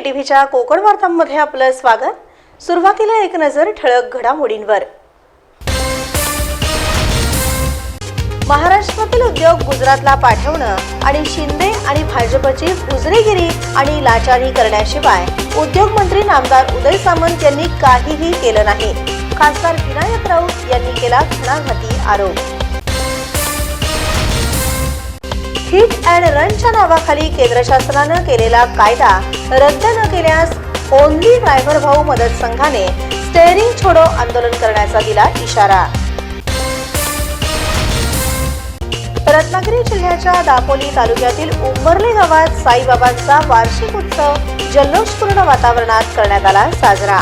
नमस्कार टी व्हीच्या कोकण वार्तांमध्ये आपलं स्वागत. सुरुवातीला एक नजर ठळक घडामोडींवर. महाराष्ट्रातील उद्योग गुजरातला पाठवणं आणि शिंदे आणि भाजपची फुजरेगिरी आणि लाचारी करण्याशिवाय उद्योग मंत्री नामदार उदय सामंत यांनी काहीही केलं नाही. खासदार विनायक राऊत यांनी केला घणाघाती आरोप. हिट अँड रनच्या नावाखाली केंद्र शासनानं केलेला कायदा रद्द न केल्यास ओनली ड्रायव्हर भाऊ मदत संघाने स्टेअरिंग छोडो आंदोलन करण्याचा दिला इशारा. रत्नागिरी जिल्ह्याच्या दापोली तालुक्यातील उंबरले गावात साईबाबांचा वार्षिक उत्सव जल्लोषपूर्ण वातावरणात करण्यात आला साजरा.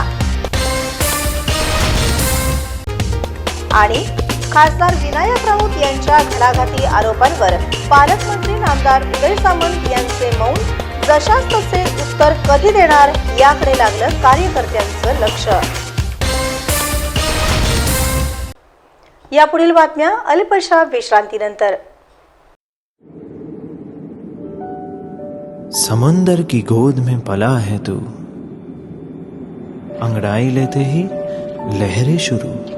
आणि खासदार विनायक राऊत यांच्या घणाघाती आरोपांवर पालकमंत्री नामदार उदय सामंत यांचे मौन. जशास तसे उत्तर कधी देणार याकडे लागलं कार्यकर्त्यांचं लक्ष. यापुढील बातम्या अल्पशा विश्रांतीनंतर. समंदर की गोद में पला है तू। अंगड़ाई लेते ही लहरें शुरू।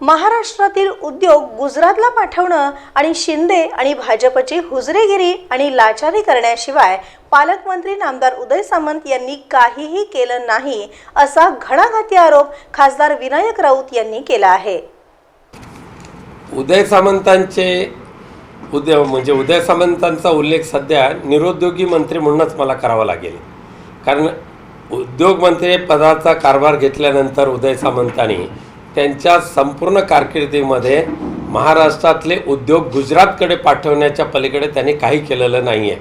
महाराष्ट्रातील उद्योग गुजरातला पाठवणं आणि शिंदे आणि भाजपची हुजरेगिरी आणि लाचारी करण्याशिवाय पालकमंत्री नामदार उदय सामंत यांनी काहीही केलं नाही असा घणाघाती आरोप खासदार विनायक राऊत यांनी केला आहे. उदय सामंतांचे उदय म्हणजे उदय सामंतांचा उल्लेख सध्या निरुद्योगी मंत्री म्हणूनच मला करावा लागेल. कारण उद्योगमंत्री पदाचा कारभार घेतल्यानंतर उदय सामंतांनी त्यांच्या संपूर्ण कारकिर्दीमध्ये महाराष्ट्रातले उद्योग गुजरातकडे पाठवण्याच्या पलीकडे त्यांनी काही केलेलं नाही आहे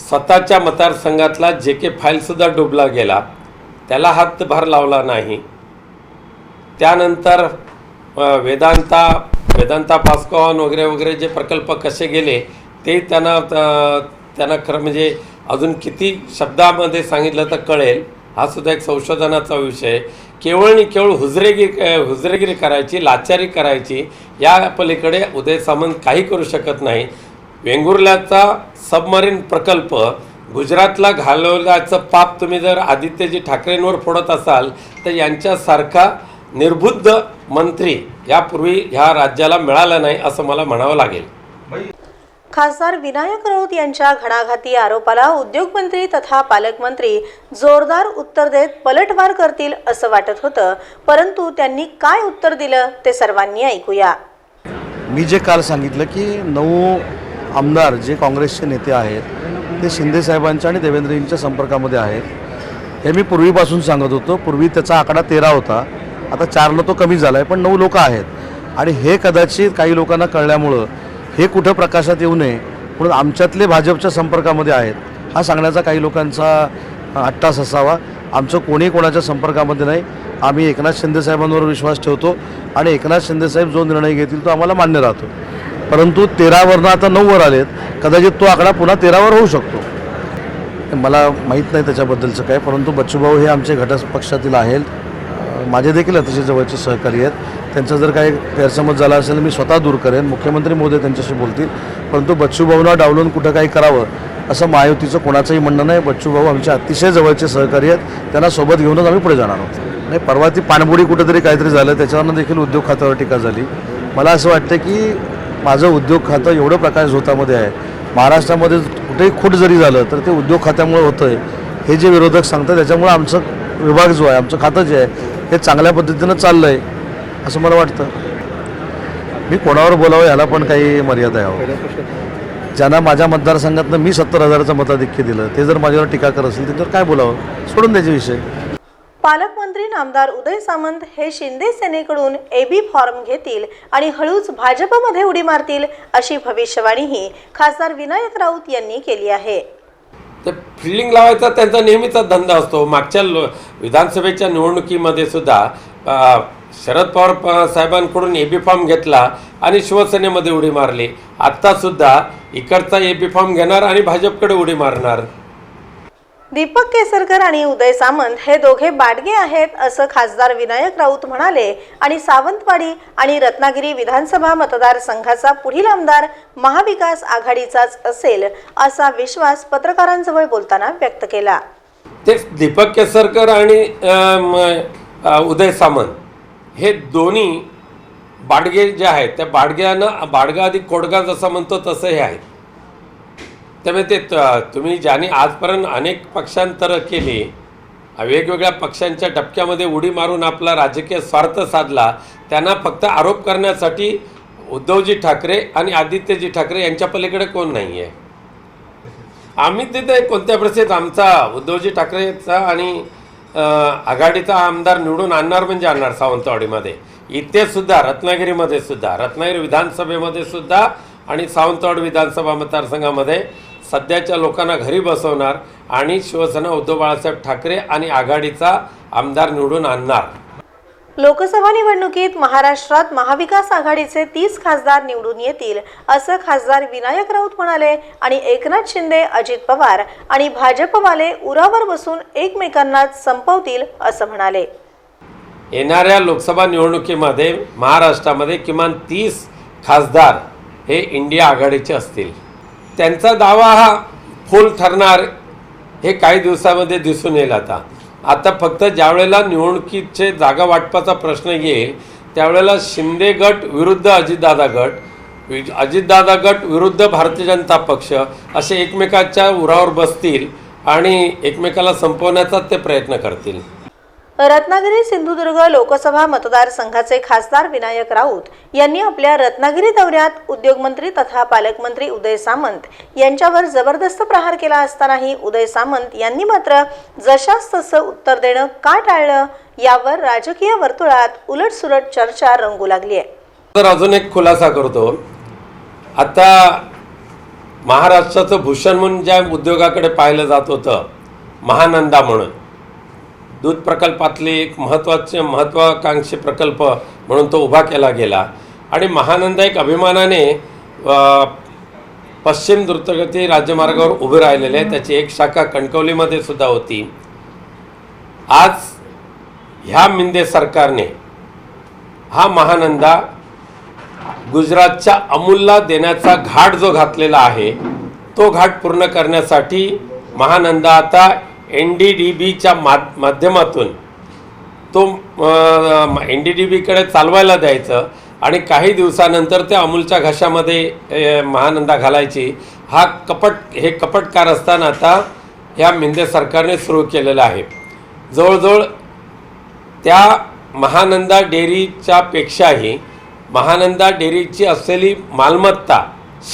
स्वतःच्या मतदारसंघातला जे के फाईलसुद्धा डुबला गेला. त्याला हातभार लावला नाही. त्यानंतर वेदांता वेदांता पास्कॉन वगैरे वगैरे जे प्रकल्प कसे गेले ते त्यांना त्यांना खरं म्हणजे अजून किती शब्दामध्ये सांगितलं तर कळेल. हा सुद्धा एक संशोधनाचा विषय केवळ आणि केवळ हुजरेगिरी हुजरेगिरी करायची लाचारी करायची या पलीकडे उदय सामंत काही करू शकत नाही. वेंगुर्ल्याचा सबमरीन प्रकल्प गुजरातला घालवल्याचं पाप तुम्ही जर आदित्यजी ठाकरेंवर फोडत असाल तर यांच्यासारखा निर्बुद्ध मंत्री यापूर्वी ह्या राज्याला मिळाला नाही असं मला म्हणावं लागेल. खासदार विनायक राऊत यांच्या घणाघाती आरोपाला उद्योगमंत्री तथा पालकमंत्री जोरदार उत्तर देत पलटवार करतील असं वाटत होतं. परंतु त्यांनी काय उत्तर दिलं ते सर्वांनी ऐकूया. मी जे काल सांगितलं की नऊ आमदार जे काँग्रेसचे नेते आहेत ते शिंदे साहेबांच्या आणि देवेंद्रजींच्या संपर्कामध्ये आहेत. हे मी पूर्वीपासून सांगत होतो. पूर्वी त्याचा आकडा तेरा होता. आता चारला तो कमी झाला आहे पण नऊ लोक आहेत. आणि हे कदाचित काही लोकांना कळल्यामुळं हे कुठं प्रकाशात येऊ नये म्हणून आमच्यातले भाजपच्या संपर्कामध्ये आहेत. हा सांगण्याचा काही लोकांचा अट्टास असावा. आमचं कोणी कोणाच्या संपर्कामध्ये नाही. आम्ही एकनाथ शिंदेसाहेबांवर विश्वास ठेवतो आणि एकनाथ शिंदेसाहेब जो निर्णय घेतील तो आम्हाला मान्य राहतो. परंतु तेरावरनं आता नऊवर आलेत. कदाचित तो आकडा पुन्हा तेरावर होऊ शकतो. मला माहीत नाही त्याच्याबद्दलचं काय परंतु बच्चूभाऊ हे आमचे घटक पक्षातील आहेत. माझे देखील अतिशय जवळचे सहकारी आहेत. त्यांचा जर काही गैरसमज झाला असेल मी स्वतः दूर करेन. मुख्यमंत्री मोदी त्यांच्याशी बोलतील. परंतु बच्चूभाऊंना डावलून कुठं काही करावं असं महायुतीचं कोणाचंही म्हणणं नाही. बच्चूभाऊ आमचे अतिशय जवळचे सहकारी आहेत. त्यांना सोबत घेऊनच आम्ही पुढे जाणार आहोत. नाही परवा ती पाणबुडी कुठेतरी काहीतरी झालं. त्याच्यावरनं देखील उद्योग खात्यावर टीका झाली. मला असं वाटतं की माझं उद्योग खातं एवढं प्रकाश झोतामध्ये आहे. महाराष्ट्रामध्ये कुठेही खूट जरी झालं तर ते उद्योग खात्यामुळे होतं आहे हे जे विरोधक सांगतात त्याच्यामुळे आमचं विभाग जो आहे आमचं खातं जे आहे हे चांगल्या पद्धतीनं चाललं आहे असं मला वाटतं. मी कोणावर बोलावं याला पण काही मर्यादा यावं ज्यांना माझ्या मतदारसंघातनं मी सत्तर हजाराचं मताधिक्य दिलं ते जर माझ्यावर टीका करत असेल त्यांच्यावर काय बोलावं? सोडून द्यायचे विषय. पालकमंत्री नामदार उदय सामंत हे शिंदे सेनेकडून एबी फॉर्म घेतील आणि हळूच भाजपमध्ये उडी मारतील अशी भविष्यवाणीही खासदार विनायक राऊत यांनी केली आहे. ते फिल्डिंग लावायचा त्यांचा नेहमीचा धंदा असतो. मागच्या लो विधानसभेच्या निवडणुकीमध्ये सुद्धा शरद पवार साहेबांकडून ए बी फॉर्म घेतला आणि शिवसेनेमध्ये उडी मारली. आत्तासुद्धा इकडचा ए बी फॉर्म घेणार आणि भाजपकडे उडी मारणार. दीपक केसरकर आणि उदय सामंत हे दोघे बाडगे आहेत असं खासदार विनायक राऊत म्हणाले आणि सावंतवाडी आणि रत्नागिरी विधानसभा मतदारसंघाचा पुढील आमदार महाविकास आघाडीचाच असेल असा विश्वास पत्रकारांजवळ बोलताना व्यक्त केला. तेच दीपक केसरकर आणि उदय सामंत हे दोन्ही बाडगे जे आहेत त्या बाडग्यानं बाडगा अधिक कोडगा जसं म्हणतो तसं हे आहे त्यामुळे ते तुम्ही ज्याने आजपर्यंत अनेक पक्षांतरं केली वेगवेगळ्या पक्षांच्या डबक्यामध्ये उडी मारून आपला राजकीय स्वार्थ साधला त्यांना फक्त आरोप करण्यासाठी उद्धवजी ठाकरे आणि आदित्यजी ठाकरे यांच्या पलीकडे कोण नाही आहे आम्ही तिथे कोणत्या परिस्थितीत आमचा उद्धवजी ठाकरेचा आणि आघाडीचा आमदार निवडून आणणार म्हणजे आणणार सावंतवाडीमध्ये. इथे सुद्धा रत्नागिरीमध्ये सुद्धा रत्नागिरी विधानसभेमध्ये सुद्धा आणि सावंतवाडी विधानसभा मतदारसंघामध्ये सध्याच्या लोकांना घरी बसवणार आणि शिवसेना उद्धव बाळासाहेब ठाकरे आणि आघाडीचा आमदार निवडून आणणार. लोकसभा निवडणुकीत महाराष्ट्रात महाविकास आघाडीचे तीस खासदार निवडून येतील असं खासदार विनायक राऊत म्हणाले आणि एकनाथ शिंदे अजित पवार आणि भाजपवाले उरावर बसून एकमेकांना संपवतील असं म्हणाले. येणाऱ्या लोकसभा निवडणुकीमध्ये महाराष्ट्रामध्ये किमान तीस खासदार हे इंडिया आघाडीचे असतील. त्यांचा दावा हा फुल ठरणार हे काही दिवसामध्ये दिसून येईल आता. आता फक्त ज्यावेळेला निवडणुकीचे जागा वाटपाचा प्रश्न येईल त्यावेळेला शिंदे गट विरुद्ध अजितदादा गट अजितदादा गट विरुद्ध भारतीय जनता पक्ष असे एकमेकाच्या उरावर बसतील आणि एकमेकाला संपवण्याचा ते प्रयत्न करतील. रत्नागिरी सिंधुदुर्ग लोकसभा मतदारसंघाचे खासदार विनायक राऊत यांनी आपल्या रत्नागिरी दौऱ्यात उद्योगमंत्री तथा पालकमंत्री उदय सामंत यांच्यावर जबरदस्त प्रहार केला असतानाही उदय सामंत यांनी मात्र जशास तसं उत्तर देणं का टाळलं यावर राजकीय वर्तुळात उलटसुलट चर्चा रंगू लागली आहे. तर अजून एक खुलासा करतो. आता महाराष्ट्राचं भूषण म्हणून ज्या उद्योगाकडे पाहिलं जात होतं महानंदा म्हणून दूध प्रकल्पातले एक महत्त्वाचे महत्त्वाकांक्षी प्रकल्प म्हणून तो उभा केला गेला. आणि महानंदा एक अभिमानाने पश्चिम द्रुतगती राज्यमार्गावर उभे राहिलेले. आहे त्याची एक शाखा कणकवलीमध्ये सुद्धा होती. आज ह्या मिंदे सरकारने हा महानंदा गुजरातच्या अमूलला देण्याचा घाट जो घातलेला आहे तो घाट पूर्ण करण्यासाठी महानंदा आता एन डी डी बीच्या माध्यमातून तो एन डी डी बीकडे चालवायला द्यायचं आणि काही दिवसानंतर त्या अमूलच्या घशामध्ये महानंदा घालायची. हा कपट हे कपटकार असताना आता ह्या मिंदे सरकारने सुरू केलेलं आहे. जवळजवळ त्या महानंदा डेअरीच्या पेक्षाही महानंदा डेअरीची असलेली मालमत्ता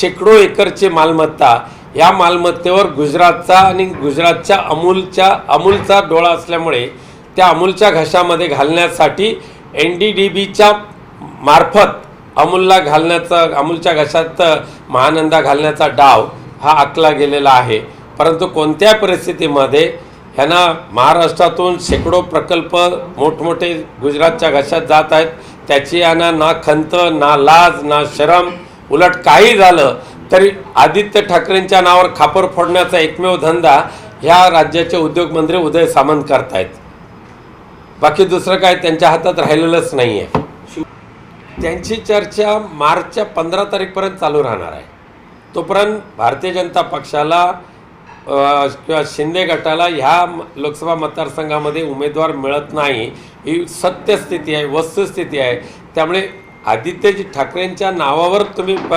शेकडो एकरची मालमत्ता या मालमत्तेवर गुजरातचा आणि गुजरातच्या अमूलच्या अमूलचा डोळा असल्यामुळे त्या अमूलच्या घशामध्ये घालण्यासाठी एन डी डी बीच्या मार्फत अमूलला घालण्याचा अमूलच्या घशात महानंदा घालण्याचा डाव हा आखला गेलेला आहे. परंतु कोणत्या परिस्थितीमध्ये ह्यांना महाराष्ट्रातून शेकडो प्रकल्प मोठमोठे गुजरातच्या घशात जात आहेत त्याची यांना ना खंत ना लाज ना शरम उलट काही झालं तरी आदित्य ठाकरेंच्या नावावर खापर फोडण्याचा एकमेव धंदा ह्या राज्याचे उद्योगमंत्री उदय सामंत करतायत. बाकी दुसरं काय त्यांच्या हातात राहिलेलंच नाही आहे त्यांची चर्चा मार्चच्या पंधरा तारीखपर्यंत चालू राहणार आहे. तोपर्यंत भारतीय जनता पक्षाला किंवा शिंदे गटाला ह्या लोकसभा मतदारसंघामध्ये उमेदवार मिळत नाही. ही सत्यस्थिती आहे वस्तुस्थिती आहे. त्यामुळे आदित्यजी ठाकरेंच्या नावावर तुम्ही प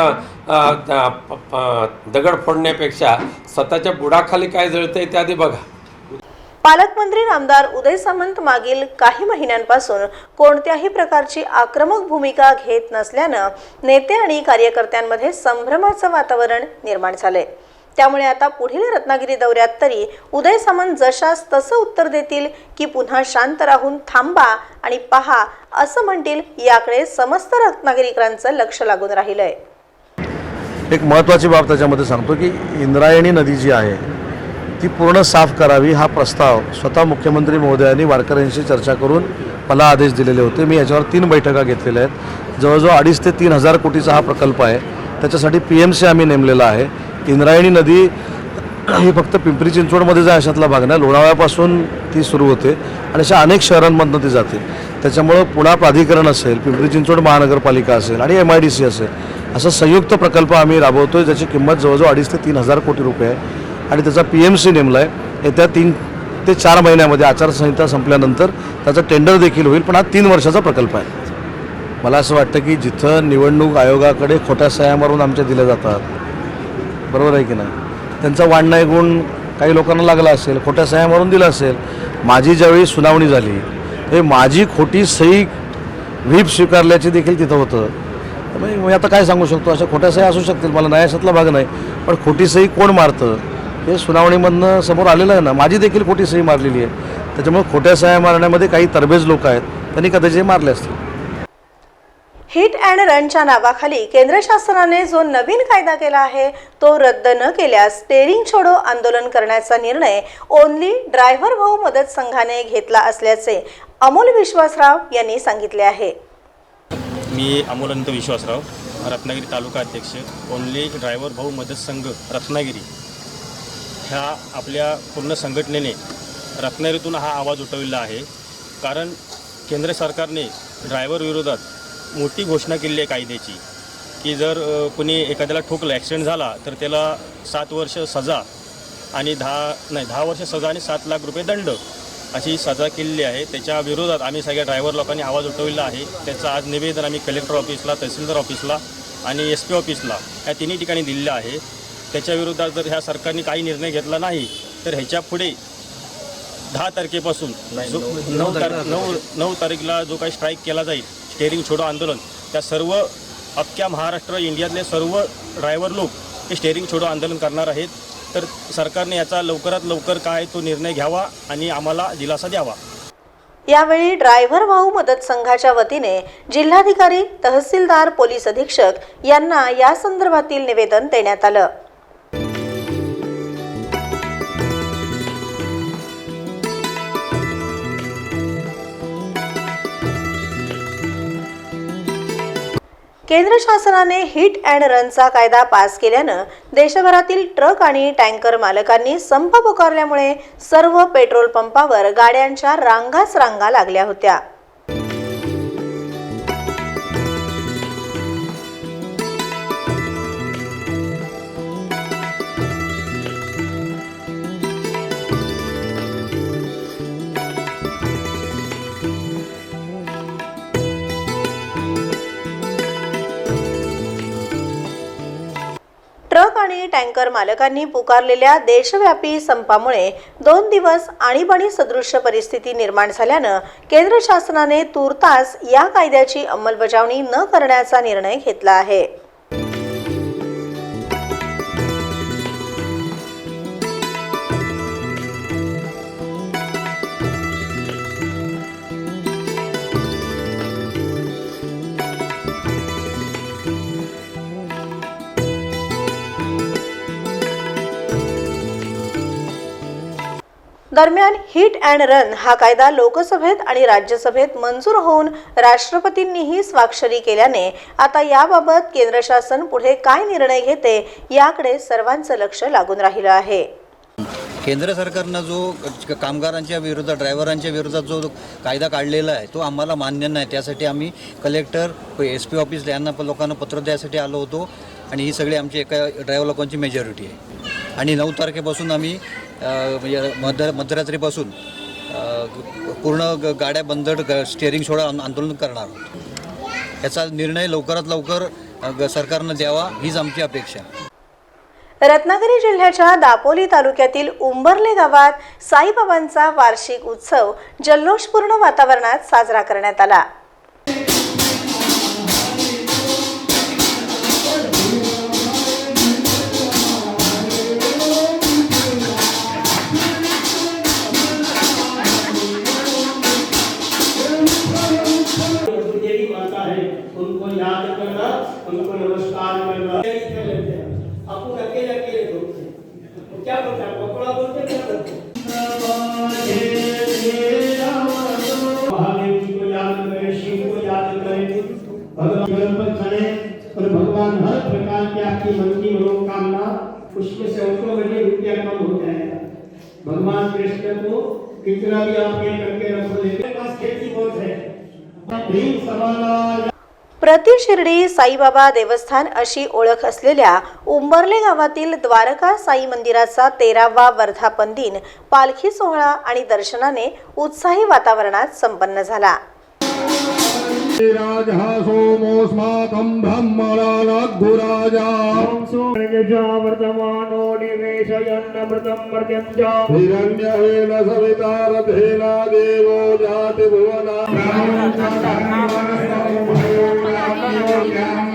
प- दगड फोडण्यापेक्षा स्वतःच्या बुडाखाली काय जळतंय ते आधी बघा. पालकमंत्री रामदार उदय सामंत मागील काही महिन्यांपासून कोणत्याही प्रकारची आक्रमक भूमिका घेत नसल्यानं नेते आणि कार्यकर्त्यांमध्ये संभ्रमाचं वातावरण निर्माण झालंय. त्यामुळे आता पुढील रत्नागिरी दौऱ्यात तरी उदय सामंत जशास तसं उत्तर देतील की पुन्हा शांत राहून थांबा आणि पहा असं म्हणतील याकडे समस्त रत्नागिरीकरांचं लक्ष लागून राहिलंय. एक महत्त्वाची बाब त्याच्यामध्ये सांगतो की इंद्रायणी नदी जी आहे ती पूर्ण साफ करावी हा प्रस्ताव स्वतः मुख्यमंत्री महोदयांनी वारकऱ्यांशी चर्चा करून मला आदेश दिलेले होते. मी याच्यावर तीन बैठका घेतलेल्या आहेत. जवळजवळ अडीच ते तीन हजार कोटीचा हा प्रकल्प आहे. त्याच्यासाठी पी एम सी आम्ही नेमलेला आहे. इंद्रायणी नदी ही फक्त पिंपरी चिंचवडमध्ये जा अशातला भाग नाही. लोणावळ्यापासून ती सुरू होते आणि अशा अनेक शहरांमधनं ती जाते. त्याच्यामुळं पुणा प्राधिकरण असेल पिंपरी चिंचवड महानगरपालिका असेल आणि एम आय डी सी असेल असा संयुक्त प्रकल्प आम्ही राबवतो आहे ज्याची किंमत जवळजवळ अडीच ते तीन हजार कोटी रुपये आहे. आणि त्याचा पी एम सी नेमला आहे. येत्या तीन ते चार महिन्यामध्ये आचारसंहिता संपल्यानंतर त्याचा टेंडर देखील होईल पण हा तीन वर्षाचा प्रकल्प आहे. मला असं वाटतं की जिथं निवडणूक आयोगाकडे खोट्या सह्या मारून आमच्या दिल्या जातात बरोबर आहे की नाही? त्यांचा वाढणाय गुण काही लोकांना लागला असेल खोट्या सह्या मारून दिला असेल माझी ज्यावेळी सुनावणी झाली हे माझी खोटी सही व्हीप स्वीकारल्याचे देखील तिथं होतं. त्यामुळे मी आता काय सांगू शकतो? अशा खोट्या सह्या असू शकतील मला न्यायाशातला भाग नाही पण खोटी सही कोण मारतं? हे सुनावणीमधनं समोर आलेलं आहे ना माझी देखील खोटी सही मारलेली आहे. त्याच्यामुळे खोट्या सह्या मारण्यामध्ये काही तरबेज लोक आहेत त्यांनी कदाचित मारले असतील. हिट अँड रनच्या नावाखाली केंद्र शासनाने जो नवीन कायदा केला आहे तो रद्द न केल्यास स्टेरिंग छोडो आंदोलन करण्याचा निर्णय ओनली ड्रायव्हर भाऊ मदत संघाने घेतला असल्याचे अमोल विश्वासराव यांनी सांगितले आहे. मी अमोलंत विश्वासराव रत्नागिरी तालुका अध्यक्ष ओनली ड्रायव्हर भाऊ मदत संघ रत्नागिरी. ह्या आपल्या पूर्ण संघटनेने रत्नागिरीतून हा आवाज उठवलेला आहे. कारण केंद्र सरकारने ड्रायव्हर विरोधात मोठी घोषणा केली आहे कायद्याची की जर कोणी एखाद्याला ठोकलं ॲक्सिडेंट झाला तर त्याला सात वर्ष सजा आणि दहा नाही दहा वर्ष सजा आणि सात लाख रुपये दंड अशी सजा केलेली आहे. त्याच्या विरोधात आम्ही सगळ्या ड्रायव्हर लोकांनी आवाज उठवलेला आहे. त्याचं आज निवेदन आम्ही कलेक्टर ऑफिसला तहसीलदार ऑफिसला आणि एस पी ऑफिसला या तिन्ही ठिकाणी दिलेलं आहे. त्याच्या विरोधात जर ह्या सरकारने काही निर्णय घेतला नाही तर ह्याच्या पुढे दहा तारखेपासून जो नऊ तार नऊ नऊ तारीखला जो काही स्ट्राईक केला जाईल स्टेअरिंग छोडो आंदोलन त्या सर्व अख्ख्या महाराष्ट्र इंडियातले सर्व ड्रायव्हर लोक हे स्टेअरिंग छोडो आंदोलन करणार आहेत. तर सरकारने याचा लवकरात लवकर काय तो निर्णय घ्यावा आणि आम्हाला दिलासा द्यावा. यावेळी ड्रायव्हर भाऊ मदत संघाच्या वतीने जिल्हाधिकारी तहसीलदार पोलीस अधीक्षक यांना या संदर्भातील निवेदन देण्यात आलं. केंद्र शासनाने हिट अँड रनचा कायदा पास केल्यानं देशभरातील ट्रक आणि टँकर मालकांनी संप पुकारल्यामुळे सर्व पेट्रोल पंपावर गाड्यांच्या रांगाच रांगा लागल्या होत्या. टँकर मालकांनी पुकारलेल्या देशव्यापी संपामुळे दोन दिवस आणीबाणी सदृश्य परिस्थिती निर्माण झाल्यानं केंद्र शासनाने तूर्तास या कायद्याची अंमलबजावणी न करण्याचा निर्णय घेतला आहे. दरम्यान हिट अँड रन हा कायदा लोकसभेत आणि राज्यसभेत मंजूर होऊन राष्ट्रपतींनीही स्वाक्षरी केल्याने आता याबाबत केंद्र शासन पुढे काय निर्णय घेते याकडे सर्वांचं लक्ष लागून राहिलं आहे. केंद्र सरकारनं जो कामगारांच्या विरोधात ड्रायव्हरांच्या विरोधात जो कायदा काढलेला आहे तो आम्हाला मान्य नाही. त्यासाठी आम्ही कलेक्टर एस पी ऑफिस यांना पण लोकांना पत्र द्यायसाठी आलो होतो. आणि ही सगळी आमची एका ड्रायव्हर लोकांची मेजॉरिटी आहे. आणि नऊ तारखेपासून आम्ही म्हणजे मध्य मध्यरात्रीपासून पूर्ण ग- गाड्या बंद ग- स्टेअरिंग सोडा आंदोलन करणार आहोत. याचा निर्णय लवकरात लवकर ग- सरकारनं द्यावा हीच आमची अपेक्षा. रत्नागिरी जिल्ह्याच्या दापोली तालुक्यातील उंबरले गावात साईबाबांचा वार्षिक उत्सव जल्लोषपूर्ण वातावरणात साजरा करण्यात आला. क्या बोलते हैं पकड़ा बोलते हैं, क्या बोलते हैं? महादेव जी को याद करें शिव को याद करें भगवान जीवन पर चले और भगवान हर प्रकार की आपकी मन की मनोकामना उसके से ऑटोमेटिक रुपया कम हो जाएगा भगवान कृष्ण को कितना भी आप ये करके रखो लेकिन पास खेती बहुत है भीम समाना प्रति शिर्डी साईबाबा देवस्थान अशी ओळख असलेल्या उंबर्ले गावातील द्वारका साई मंदिराचा तेरावा वर्धापन दिन पालखी सोहळा आणि दर्शनाने उत्साही वातावरणात संपन्न झाला. राजः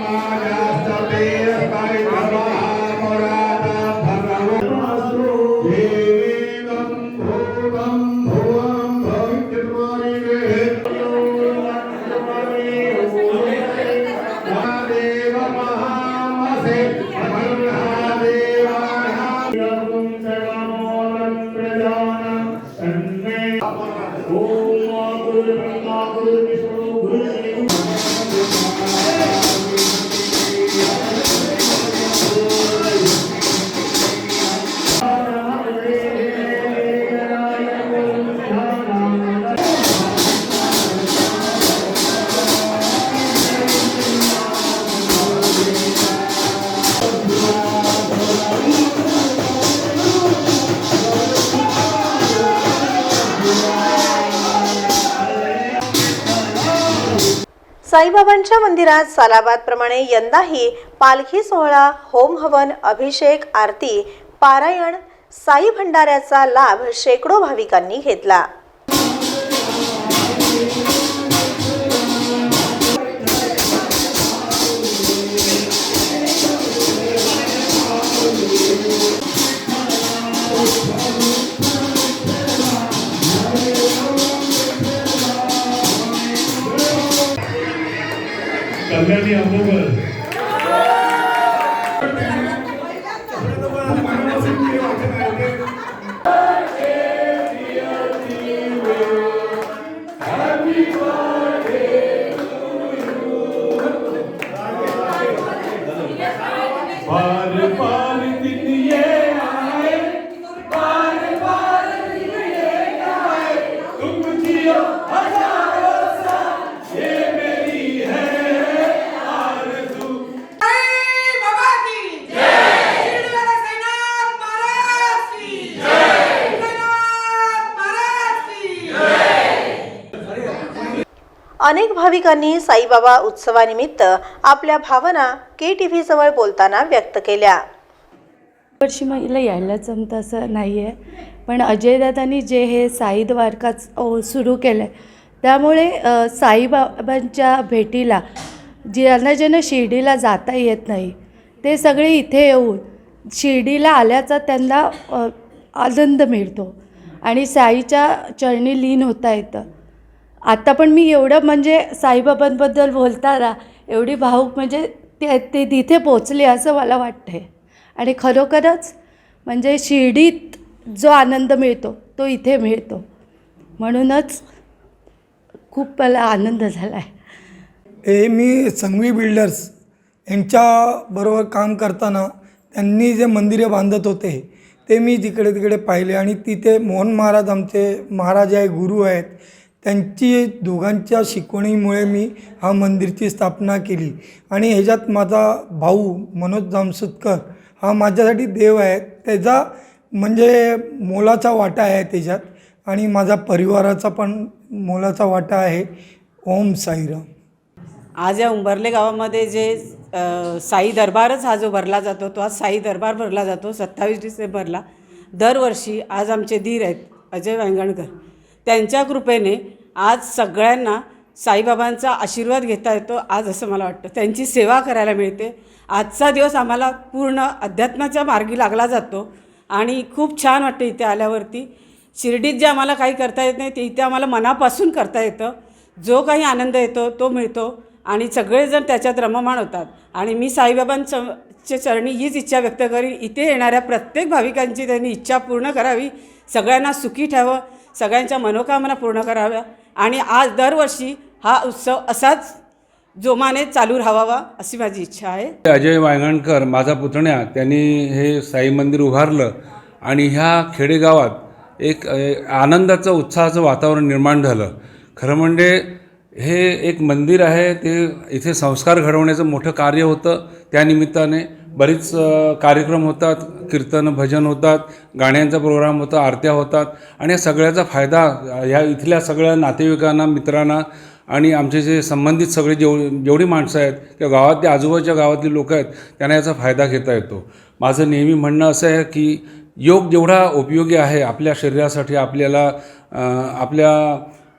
साईबाबांच्या मंदिरात सालाबादप्रमाणे यंदाही पालखी सोहळा होम हवन अभिषेक आरती पारायण साई भंडाऱ्याचा लाभ शेकडो भाविकांनी घेतला. कल्याणी अंबोगर भाविकांनी साईबाबा उत्सवानिमित्त आपल्या भावना के टी व्हीजवळ बोलताना व्यक्त केल्या. वर्षी मला यायला जमतं असं नाही आहे पण अजयदादांनी जे हे साई द्वारकाच सुरू केलं आहे त्यामुळे साईबाबांच्या भेटीला ज्यांना ज्यांना शिर्डीला जाता येत नाही ते सगळे इथे येऊन शिर्डीला आल्याचा त्यांना आनंद मिळतो. आणि साईच्या चरणी लीन होता येतं. आत्ता पण मी एवढं म्हणजे साईबाबांबद्दल बोलताना एवढी भाऊक म्हणजे ते ते तिथे पोचले असं मला वाटतं आहे आणि खरोखरच म्हणजे शिर्डीत जो आनंद मिळतो तो इथे मिळतो. म्हणूनच खूप मला आनंद झाला आहे हे मी संघवी बिल्डर्स यांच्याबरोबर काम करताना त्यांनी जे मंदिरे बांधत होते ते मी तिकडे तिकडे पाहिले. आणि तिथे मोहन महाराज आमचे महाराज आहे गुरु आहेत त्यांची दोघांच्या शिकवणीमुळे मी हा मंदिरची स्थापना केली. आणि ह्याच्यात माझा भाऊ मनोज जामसुतकर हा माझ्यासाठी देव आहे. त्याचा म्हणजे मोलाचा वाटा आहे त्याच्यात. आणि माझा परिवाराचा पण मोलाचा वाटा आहे. ओम साईराम. आज या उंबरले गावामध्ये जे साई दरबारच हा जो भरला जातो तो आज साई दरबार भरला जातो सत्तावीस डिसेंबरला. दरवर्षी आज आमचे धीर आहेत अजय वांगणकर. त्यांच्या कृपेने आज सगळ्यांना साईबाबांचा आशीर्वाद घेता येतो आज असं मला वाटतं. त्यांची सेवा करायला मिळते. आजचा दिवस आम्हाला पूर्ण अध्यात्माच्या मार्गी लागला जातो आणि खूप छान वाटतं इथे आल्यावरती. शिर्डीत जे आम्हाला काही करता येत नाही ते इथे आम्हाला मनापासून करता येतं. जो काही आनंद येतो तो मिळतो आणि सगळेजण त्याच्यात रममाण होतात. आणि मी साईबाबांच्या चरणी हीच इच्छा व्यक्त करीन. इथे येणाऱ्या प्रत्येक भाविकांची त्यांनी इच्छा पूर्ण करावी. सगळ्यांना सुखी ठेवावं. सगळ्यांच्या मनोकामना पूर्ण कराव्या. आणि आज दरवर्षी हा उत्सव असाच जोमाने चालू राहावा अशी माझी इच्छा आहे. अजय वायगणकर माझा पुतण्या त्यांनी हे साई मंदिर उभारलं आणि ह्या खेडेगावात एक आनंदाचं उत्साहाचं वातावरण निर्माण झालं. खरं म्हणजे हे एक मंदिर आहे ते इथे संस्कार घडवण्याचं मोठं कार्य होतं त्यानिमित्ताने बरीच कार्यक्रम होतात कीर्तन भजन होतात गाण्यांचा प्रोग्राम होता आरत्या होतात आणि या सगळ्याचा फायदा ह्या इथल्या सगळ्या नातेवाईकांना मित्रांना आणि आमचे जे संबंधित सगळे जेव जेवढी माणसं आहेत किंवा गावातल्या आजूबाजूच्या गावातली लोक आहेत त्यांना याचा फायदा घेता येतो. माझं नेहमी म्हणणं असं आहे की योग जेवढा उपयोगी आहे आपल्या शरीरासाठी आपल्याला आपल्या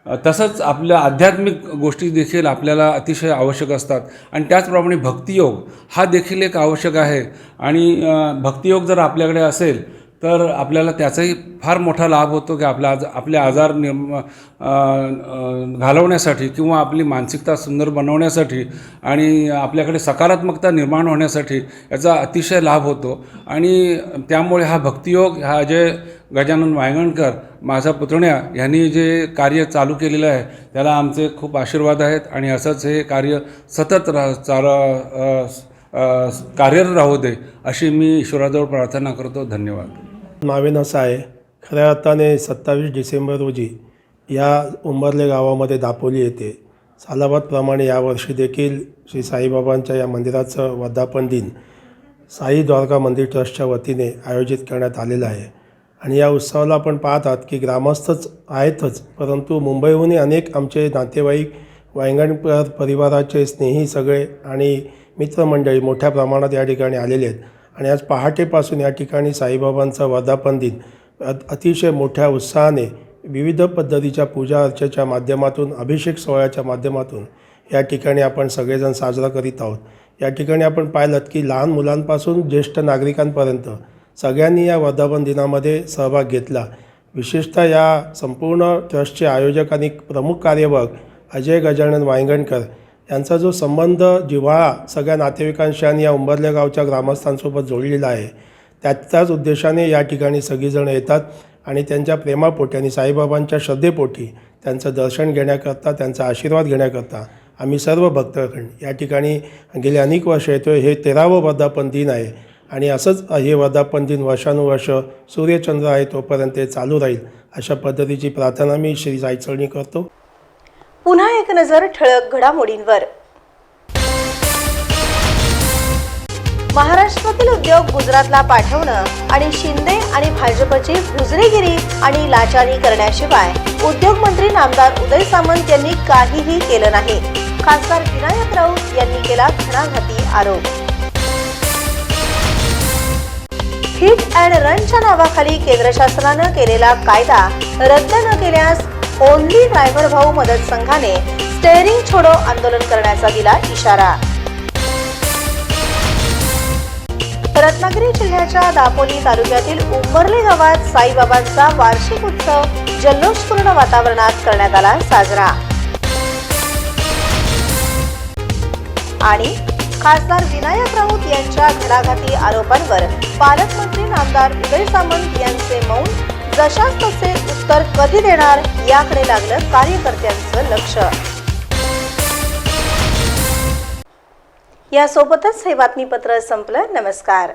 तसंच आपल्या आध्यात्मिक गोष्टी देखील आपल्याला अतिशय आवश्यक असतात. आणि त्याचप्रमाणे भक्तियोग हा देखील एक आवश्यक आहे. आणि भक्तियोग जर आपल्याकडे असेल तर आपल्याला त्याचाही फार मोठा लाभ होतो की आपला आज आपले आजार निर्म घालवण्यासाठी किंवा आपली मानसिकता सुंदर बनवण्यासाठी आणि आपल्याकडे सकारात्मकता निर्माण होण्यासाठी याचा अतिशय लाभ होतो. आणि त्यामुळे हा भक्तियोग हा जे गजानन वायगणकर माझा पुतण्या यांनी जे कार्य चालू केलेलं आहे त्याला आमचे खूप आशीर्वाद आहेत आणि असंच हे कार्य सतत रा चाल कार्यरत राहू दे अशी मी ईश्वराजवळ प्रार्थना करतो. धन्यवाद. नावीन असं आहे खऱ्या अर्थाने सत्तावीस डिसेंबर रोजी या उंबरले गावामध्ये दापोली येते सालाबादप्रमाणे यावर्षी देखील श्री साईबाबांच्या या मंदिराचं वर्धापन दिन साई द्वारका मंदिर ट्रस्टच्या वतीने आयोजित करण्यात आलेलं आहे. आणि या उत्सवाला आपण पाहतात की ग्रामस्थच आहेतच परंतु मुंबईहूनही अनेक आमचे नातेवाईक वांगणकर परिवाराचे स्नेही सगळे आणि मित्रमंडळी मोठ्या प्रमाणात या ठिकाणी आलेले आहेत. आणि आज पहाटेपासून या ठिकाणी साईबाबांचा वर्धापन दिन अतिशय मोठ्या उत्साहाने विविध पद्धतीच्या पूजा अर्चेच्या माध्यमातून अभिषेक सोहळ्याच्या माध्यमातून या ठिकाणी आपण सगळेजण साजरा करीत आहोत. या ठिकाणी आपण पाहिलं की लहान मुलांपासून ज्येष्ठ नागरिकांपर्यंत सगळ्यांनी या वर्धापन दिनामध्ये सहभाग घेतला. विशेषतः या संपूर्ण ट्रस्टचे आयोजक आणि प्रमुख कार्यवाहक अजय गजानन वायंगणकर यांचा जो संबंध जिव्हाळा सगळ्या नातेवाईकांशी आणि या उंबरल्या गावच्या ग्रामस्थांसोबत जोडलेला आहे त्याच्याच उद्देशाने या ठिकाणी सगळीजणं येतात आणि त्यांच्या प्रेमापोटी आणि साईबाबांच्या श्रद्धेपोटी त्यांचं दर्शन घेण्याकरता त्यांचा आशीर्वाद घेण्याकरता आम्ही सर्व भक्तगण या ठिकाणी गेले अनेक वर्ष येतो हे तेरावं वर्धापन दिन आहे. आणि असंच हे वर्धापन दिन वर्षानुवर्ष सूर्यचंद्र आहे तोपर्यंत ते चालू राहील. अशा पद्धतीची प्रार्थना मी श्री जायचळणी करतो. पुन्हा एक नजर ठळक घडामोडींवर. महाराष्ट्रातील उद्योग गुजरातला पाठवणं आणि शिंदे आणि भाजपची भुजरेगिरी आणि लाचारी करण्याशिवाय उद्योग मंत्री नामदार उदय सामंत यांनी काहीही केलं नाही. खासदार विनायक राऊत यांनी केला घणाघाती आरोप. हिट अँड रनच्या नावाखाली केंद्र शासनानं केलेला कायदा रद्द न केल्यास ओनली ड्रायव्हर भाऊ मदत संघाने स्टेअरिंग छोडो आंदोलन करण्याचा दिला इशारा. रत्नागिरी जिल्ह्याच्या दापोली तालुक्यातील उंबरले गावात साईबाबांचा वार्षिक उत्सव जल्लोषपूर्ण वातावरणात करण्यात आला साजरा. आणि खासदार विनायक राऊत यांच्या घराघाती आरोपांवर पालकमंत्री नामदार उदय सामंत यांचे मौन जशास तसे उत्तर कधी देणार याकडे लागलं कार्यकर्त्यांचं लक्ष. यासोबतच हे बातमीपत्र संपलं. नमस्कार.